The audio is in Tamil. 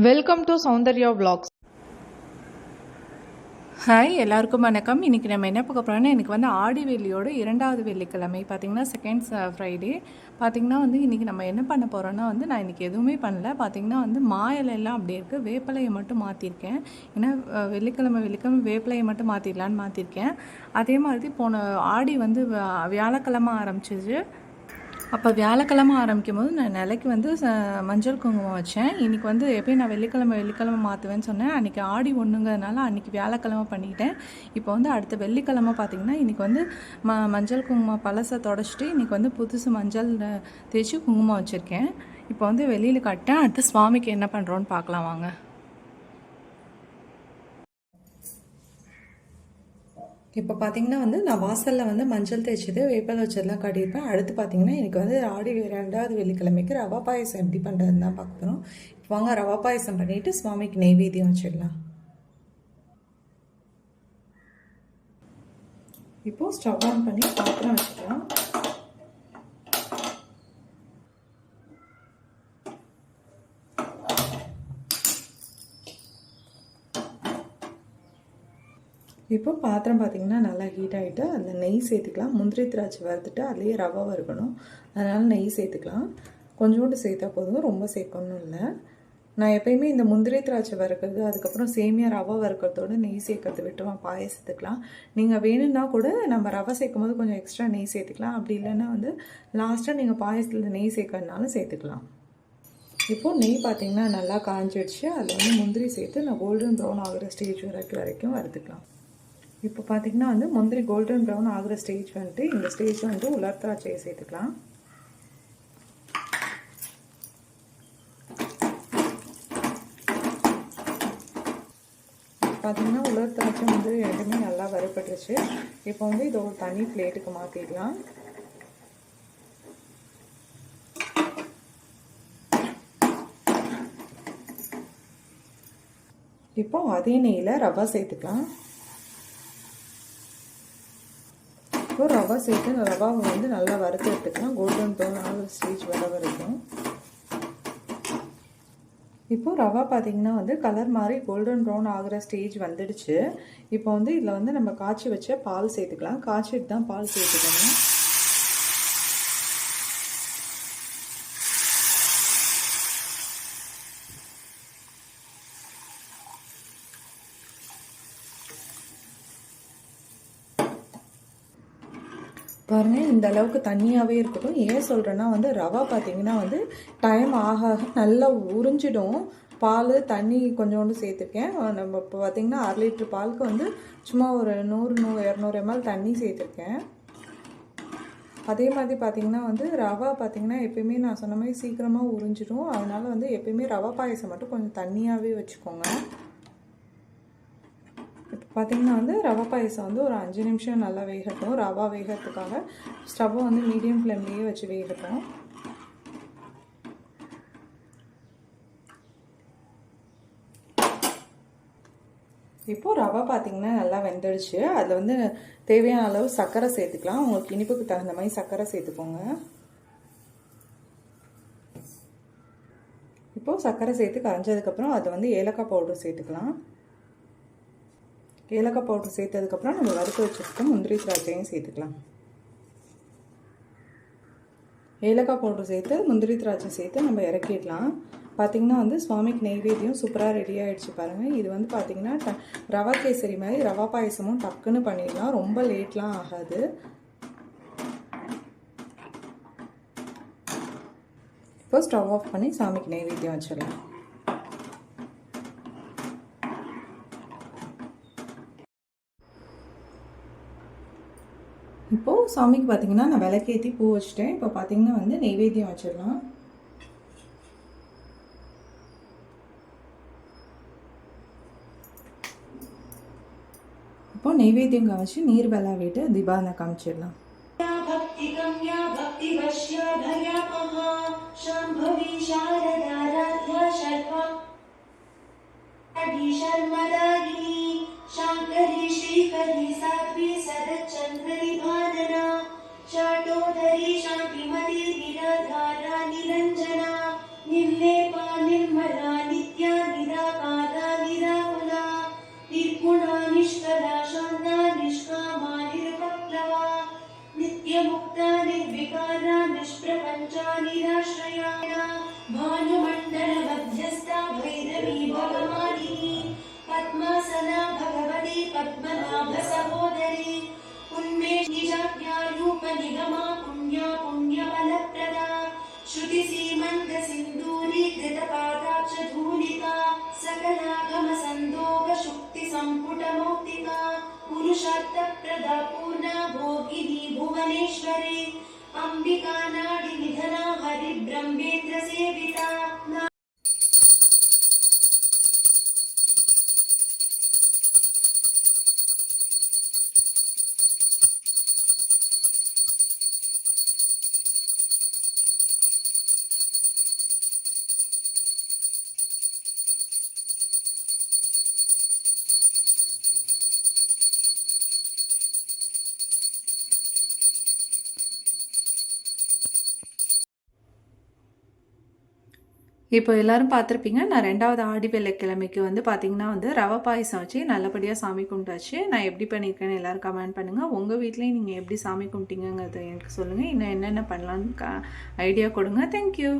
Welcome to Soundarya vlogs. Hi எல்லாருக்கும் வணக்கம். இன்றைக்கி நம்ம என்ன பார்க்க போகிறோம்னா எனக்கு வந்து ஆடி வெள்ளியோட இரண்டாவது வெள்ளிக்கிழமை. பார்த்தீங்கன்னா செகண்ட் ஃப்ரைடே uh, பார்த்தீங்கன்னா வந்து இன்றைக்கி நம்ம என்ன பண்ண போகிறோம்னா வந்து நான் இன்றைக்கி எதுவுமே பண்ணல. பார்த்தீங்கன்னா வந்து மா இலையெல்லாம் அப்படியே இருக்குது வேப்பிலையை மட்டும் மாற்றிருக்கேன் ஏன்னா வெள்ளிக்கிழமை வெள்ளிக்கிழமை வேப்பிலையை மட்டும் மாற்றிடலான்னு மாற்றிருக்கேன் அதே மாதிரி போன ஆடி வந்து வியாழக்கிழமை ஆரம்பிச்சிச்சு. அப்போ வியாழக்கிழமை ஆரம்பிக்கும் போது நான் நிலைக்கு வந்து ச- மஞ்சள் குங்குமம் வச்சேன். இன்னைக்கு வந்து எப்பயும் நான் வெள்ளிக்கிழமை வெள்ளிக்கிழமை மாற்றுவேன்னு சொன்னேன். அன்றைக்கி ஆடி ஒன்றுங்கிறதுனால அன்றைக்கி வியாழக்கிழமை பண்ணிக்கிட்டேன் இப்போ வந்து அடுத்த வெள்ளிக்கிழமை பார்த்திங்கன்னா இன்றைக்கி வந்து ம மஞ்சள் குங்குமம் பழசை தொடச்சிட்டு இன்றைக்கி வந்து புதுசு மஞ்சள் தேய்ச்சி குங்குமம் வச்சுருக்கேன். இப்போ வந்து வெளியில் கட்டேன். அடுத்து சுவாமிக்கு என்ன பண்ணுறோன்னு பார்க்கலாம் வாங்க. இப்போ பார்த்தீங்கன்னா வந்து நான் வாசலில் வந்து மஞ்சள் தேய்ச்சது வேப்பல் வச்சதெல்லாம் காட்டியிருப்பேன். அடுத்து பார்த்தீங்கன்னா எனக்கு வந்து ஆடி ரெண்டாவது வெள்ளிக்கிழமைக்கு ரவா பாயசம் எப்படி பண்ணுறதுன்னு தான் பார்க்க போகிறோம் இப்போ வாங்க ரவா பாயசம் பண்ணிவிட்டு சுவாமிக்கு நெய்வேத்தியம் வச்சிடலாம். இப்போது ஸ்டவ் ஆன் பண்ணி பாத்திரம் வச்சுக்கலாம். இப்போ பாத்திரம் பார்த்தீங்கன்னா நல்லா ஹீட் ஆகிட்டு அதில் நெய் சேர்த்துக்கலாம். முந்திரி திராட்சை வறுத்துட்டு அதுலேயே ரவை வறுக்கணும். அதனால் நெய் சேர்த்துக்கலாம். கொஞ்சோண்டு சேர்த்தா போதும். ரொம்ப சேர்க்கணும் இல்லை. நான் எப்பயுமே இந்த முந்திரி திராட்சை வறுக்கிறது அதுக்கப்புறம் சேமியா ரவை வறுக்கிறதோட நெய் சேர்க்கறது விட்டுவான் பாயசத்துக்கலாம் நீங்கள் வேணும்னா கூட நம்ம ரவை சேர்க்கும் போது கொஞ்சம் எக்ஸ்ட்ரா நெய் சேர்த்துக்கலாம். அப்படி இல்லைன்னா வந்து லாஸ்ட்டாக நீங்கள் பாயசத்தில் நெய் சேர்க்கறதுனாலும் சேர்த்துக்கலாம். இப்போது நெய் பார்த்தீங்கன்னா நல்லா காஞ்சிடுச்சு. அதில் வந்து முந்திரி சேர்த்து நான் கோல்டன் ப்ரௌன் ஆகிற ஸ்டேஜ் வரைக்கும் வரைக்கும் வறுத்துக்கலாம். இப்போ பார்த்தீங்கன்னா வந்து முந்திரி கோல்டன் ப்ரௌன் ஆகிற ஸ்டேஜ் வந்துட்டு இந்த ஸ்டேஜ் வந்து உலர் திராட்சையை சேர்த்துக்கலாம். பார்த்தீங்கன்னா உலர் திராட்சை வந்து ரெண்டுமே நல்லா வறுபட்டுருச்சு. இப்போ வந்து இதை ஒரு தனி பிளேட்டுக்கு மாற்றிக்கலாம் இப்போ அதே நெய்யில் ரவா சேர்த்துக்கலாம். இப்போ ரவா சேர்த்து இந்த ரவாவை வந்து நல்லா வறுத்து எடுத்துக்கலாம். கோல்டன் ப்ரௌன் ஆகிற ஸ்டேஜ் வர வரைக்கும். இப்போது ரவா பார்த்திங்கன்னா வந்து கலர் மாதிரி கோல்டன் ப்ரௌன் ஆகிற ஸ்டேஜ் வந்துடுச்சு. இப்போ வந்து இதில் வந்து நம்ம காய்ச்சி வச்ச பால் சேர்த்துக்கலாம். காய்ச்சிட்டு தான் பால் சேர்த்துக்கணும். பாருங்க இந்த அளவுக்கு தண்ணியாகவே இருக்கட்டும். ஏன் சொல்கிறேன்னா வந்து ரவா பார்த்தீங்கன்னா வந்து டைம் ஆக ஆக நல்லா உறிஞ்சிடும். பால் தண்ணி கொஞ்சோண்டு சேர்த்துருக்கேன். நம்ம இப்போ பார்த்தீங்கன்னா அரை லிட்டர் பாலுக்கு வந்து சும்மா ஒரு நூறு நூறு இரநூறு எம்எல் தண்ணி சேர்த்துருக்கேன். அதே மாதிரி பார்த்தீங்கன்னா வந்து ரவா பார்த்தீங்கன்னா எப்பயுமே நான் சொன்ன மாதிரி சீக்கிரமாக உறிஞ்சிடும். அதனால் வந்து எப்பயுமே ரவா பாயசம் மட்டும் கொஞ்சம் தண்ணியாகவே வச்சுக்கோங்க. பார்த்தீங்கன்னா வந்து ரவா பாயசம் வந்து ஒரு அஞ்சு நிமிஷம் நல்லா வேகட்டும். ரவா வேகறதுக்காக ஸ்டவ்வை வந்து மீடியம் ஃப்ளேம்லேயே வச்சு வேகட்டும். இப்போது ரவை பார்த்திங்கன்னா நல்லா வெந்துடுச்சு. அதில் வந்து தேவையான அளவு சர்க்கரை சேர்த்துக்கலாம். உங்களுக்கு இனிப்புக்கு தகுந்த மாதிரி சர்க்கரை சேர்த்துக்கோங்க. இப்போது சர்க்கரை சேர்த்து கரைஞ்சதுக்கப்புறம் அதை வந்து ஏலக்காய் பவுடர் சேர்த்துக்கலாம். ஏலக்காய் பவுடர் சேர்த்ததுக்கப்புறம் நம்ம வறுக்க வச்சுருக்க முந்திரி திராட்சையும் சேர்த்துக்கலாம். ஏலக்காய் பவுடர் சேர்த்து முந்திரி திராட்சை சேர்த்து நம்ம இறக்கிடலாம். பார்த்திங்கன்னா வந்து சுவாமிக்கு நெய்வேத்தியம் சூப்பராக ரெடி ஆகிடுச்சு பாருங்கள் இது வந்து பார்த்திங்கன்னா ட ரவா கேசரி மாதிரி ரவா பாயசமும் டக்குன்னு பண்ணிடலாம். ரொம்ப லேட்லாம் ஆகாது. இப்போ ஸ்டவ் ஆஃப் பண்ணி சாமிக்கு நெய்வேத்தியம் வச்சிடலாம். இப்போது சாமிக்கு பார்த்தீங்கன்னா நான் விளக்கேற்றி பூ வச்சுட்டேன் இப்போ பார்த்தீங்கன்னா வந்து நெய்வேத்தியம் வச்சிடலாம் இப்போ நெய்வேத்தியம் காமிச்சு நீர் விளாவிட்டு தீபாவளி காமிச்சிடலாம் भक्तिगम्या भक्तिवश्या भयापहा शाम्भवी शारदाराध्या शर्वा शर्मदायिनी शाङ्करी श्रीकरी साध्वी सदच्चन्द्रनिभादना ी निरञ्जना निर्लेपा निर्मला नित्या निराकारा निराकुला निर्गुणा निष्कला शान्ता निष्कामा निष्कामानि नित्यमुक्ता निर्विकारा निष्प्रपञ्चा निराश्रया भानुमण्डलमध्यस्था भैरवी भगवानि पद्मासना भगवती भगवति पद्मनाभसहोदरी निजाज्ञारूपनिगमा पुण्या पुण्यफलप्रदा श्रुतिसीमन्तसिन्दूरीकृतपादाब्ज धूलिका सकलागमसन्दोगशुक्तिसम्पुटमौक्तिका। पुरुषार्थप्रदा पूर्णा भोगिनी भुवनेश्वरी। अम्बिका नाडिनिधना हरिब्रह्मेन्द्रसेविता இப்போ எல்லாரும் பார்த்துருப்பீங்க நான் ரெண்டாவது ஆடி வெள்ளிக்கிழமைக்கு வந்து பார்த்தீங்கன்னா வந்து ரவை பாயசம் வச்சு நல்லபடியாக சாமி கும்பிட்டாச்சு. நான் எப்படி பண்ணியிருக்கேன்னு எல்லோரும் கமெண்ட் பண்ணுங்கள் உங்கள் வீட்லேயும் நீங்கள் எப்படி சாமி கும்பிட்டீங்கிறத எனக்கு சொல்லுங்கள் இன்னும் என்னென்ன பண்ணலான்னு ஐடியா கொடுங்க. தேங்க்யூ